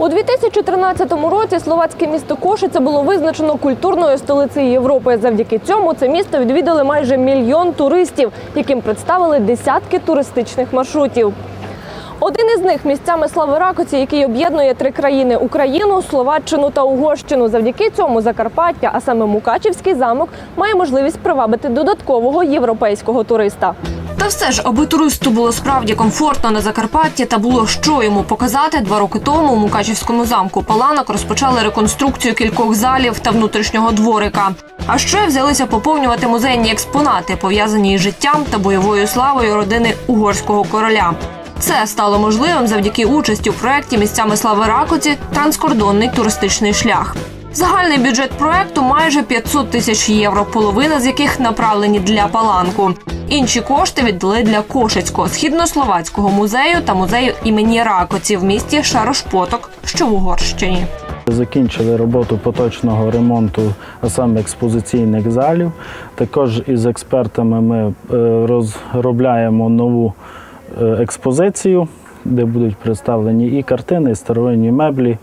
У 2013 році словацьке місто Кошиця було визначено культурною столицею Європи. Завдяки цьому це місто відвідали майже мільйон туристів, яким представили десятки туристичних маршрутів. Один із них місцями слави Ракоці, який об'єднує три країни Україну, Словаччину та Угорщину. Завдяки цьому Закарпаття, а саме Мукачівський замок, має можливість привабити додаткового європейського туриста. Та все ж, аби туристу було справді комфортно на Закарпатті та було що йому показати, два роки тому у Мукачівському замку Паланок розпочали реконструкцію кількох залів та внутрішнього дворика. А ще взялися поповнювати музейні експонати, пов'язані із життям та бойовою славою родини угорського короля. Це стало можливим завдяки участі у проєкті місцями слави Ракоці транскордонний туристичний шлях. Загальний бюджет проекту майже 500 тисяч євро, половина з яких направлені для паланку. Інші кошти віддали для Кошицького східнословацького музею та музею імені Ракоці в місті Шарошпоток, що в Угорщині. Закінчили роботу поточного ремонту, а саме експозиційних залів. Також із експертами ми е, розробляємо нову е, експозицію, де будуть представлені і картини, і старовинні меблі.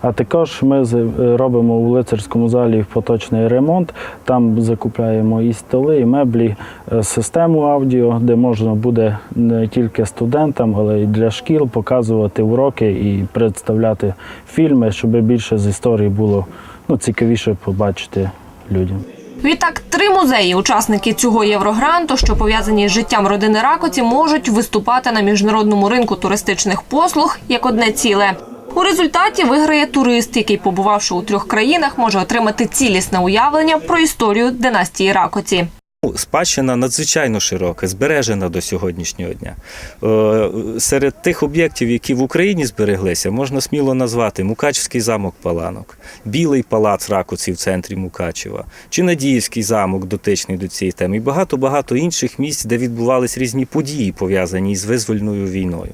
А також ми е, робимо у лицарському залі поточний ремонт. Там закупляємо і столи, і меблі, е, систему аудіо, де можна буде не тільки студентам, але й для шкіл показувати уроки і представляти фільми, щоб більше з історії було ну, цікавіше побачити людям. Відтак, три музеї, учасники цього єврогранту, що пов'язані з життям родини Ракоці, можуть виступати на міжнародному ринку туристичних послуг як одне ціле. У результаті виграє турист, який, побувавши у трьох країнах, може отримати цілісне уявлення про історію династії Ракоці. Спадщина надзвичайно широка, збережена до сьогоднішнього дня. Е, Серед тих об'єктів, які в Україні збереглися, можна сміло назвати Мукачівський замок Паланок, Білий палац Ракоці в центрі Мукачева, чи Надіївський замок, дотичний до цієї теми, і багато-багато інших місць, де відбувались різні події, пов'язані з визвольною війною.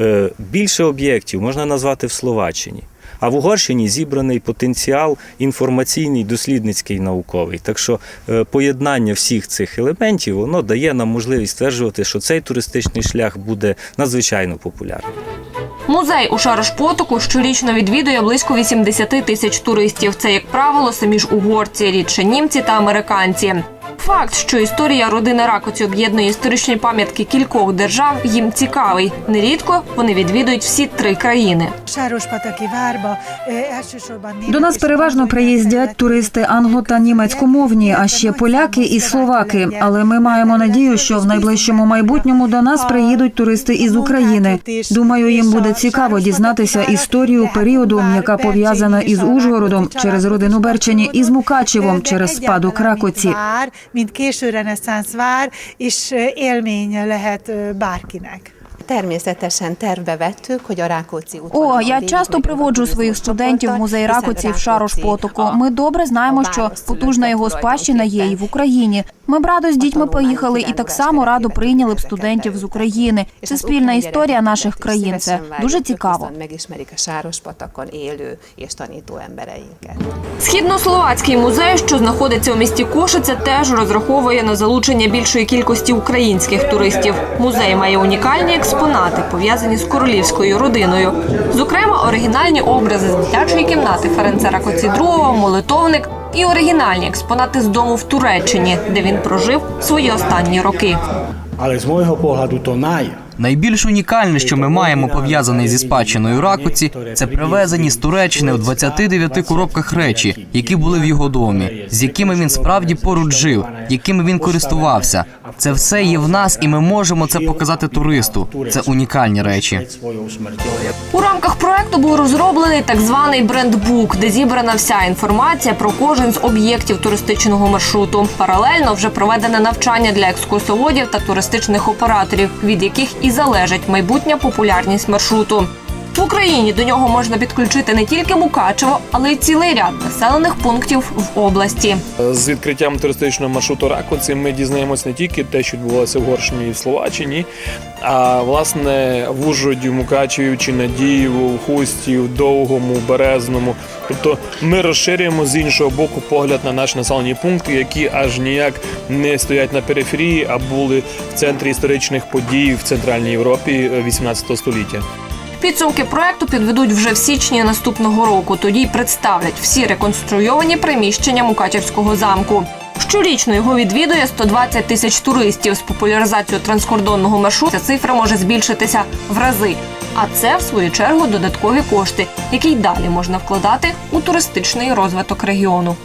Е, Більше об'єктів можна назвати в Словаччині. А в Угорщині зібраний потенціал інформаційний, дослідницький, науковий. Так що е, поєднання всіх цих елементів воно дає нам можливість стверджувати, що цей туристичний шлях буде надзвичайно популярним. Музей у Шарошпотоку щорічно відвідує близько 80 тисяч туристів. Це, як правило, самі ж угорці, рідше німці та американці. Факт, що історія родини Ракоці об'єднує історичні пам'ятки кількох держав, їм цікавий. Нерідко вони відвідують всі три країни. До нас переважно приїздять туристи англо та німецькомовні, а ще поляки і словаки. Але ми маємо надію, що в найближчому майбутньому до нас приїдуть туристи із України. Думаю, їм буде цікаво дізнатися історію періоду, яка пов'язана із Ужгородом через родину Берчені і з Мукачевом через спадок Ракоці. Mint késő reneszánsz vár, és élmény lehet bárkinek. Természetesen tervbe vettük, hogy a Rákóczi úton. О, я часто приводжу своїх студентів в музей в Шарош-Потоку. Ми добре знаємо, що потужна його спадщина є і в Україні. Ми б радо з дітьми поїхали і так само радо прийняли б студентів з України. Це спільна історія наших країн. Це дуже цікаво. Східнословацький музей, що знаходиться у місті Кошице, теж розраховує на залучення більшої кількості українських туристів. Музей має унікальні експонати, пов'язані з королівською родиною. Зокрема, оригінальні образи з дитячої кімнати Ференца Ракоці II, молитовник і оригінальні експонати з дому в Туреччині, де він прожив свої останні роки. Але з мого погляду то най. Найбільш унікальне, що ми маємо пов'язане зі спадщиною Ракоці, це привезені з Туреччини у 29 коробках речі, які були в його домі, з якими він справді поруч жив, якими він користувався. Це все є в нас, і ми можемо це показати туристу. Це унікальні речі. У рамках проекту був розроблений так званий брендбук, де зібрана вся інформація про кожен з об'єктів туристичного маршруту. Паралельно вже проведене навчання для екскурсоводів та туристичних операторів, від яких і залежить майбутня популярність маршруту. В Україні до нього можна підключити не тільки Мукачево, але й цілий ряд населених пунктів в області. З відкриттям туристичного маршруту Ракоці ми дізнаємося не тільки те, що відбувалося в Угорщині і в Словаччині, а власне в Ужгороді, Мукачеві, чи Надієву, в Хусті, в Довгому, Березному. Тобто ми розширюємо з іншого боку погляд на наші населені пункти, які аж ніяк не стоять на периферії, а були в центрі історичних подій в Центральній Європі 18 століття. Підсумки проекту підведуть вже в січні наступного року. Тоді й представлять всі реконструйовані приміщення Мукачівського замку. Щорічно його відвідує 120 тисяч туристів. З популяризацією транскордонного маршруту ця цифра може збільшитися в рази. А це, в свою чергу, додаткові кошти, які й далі можна вкладати у туристичний розвиток регіону.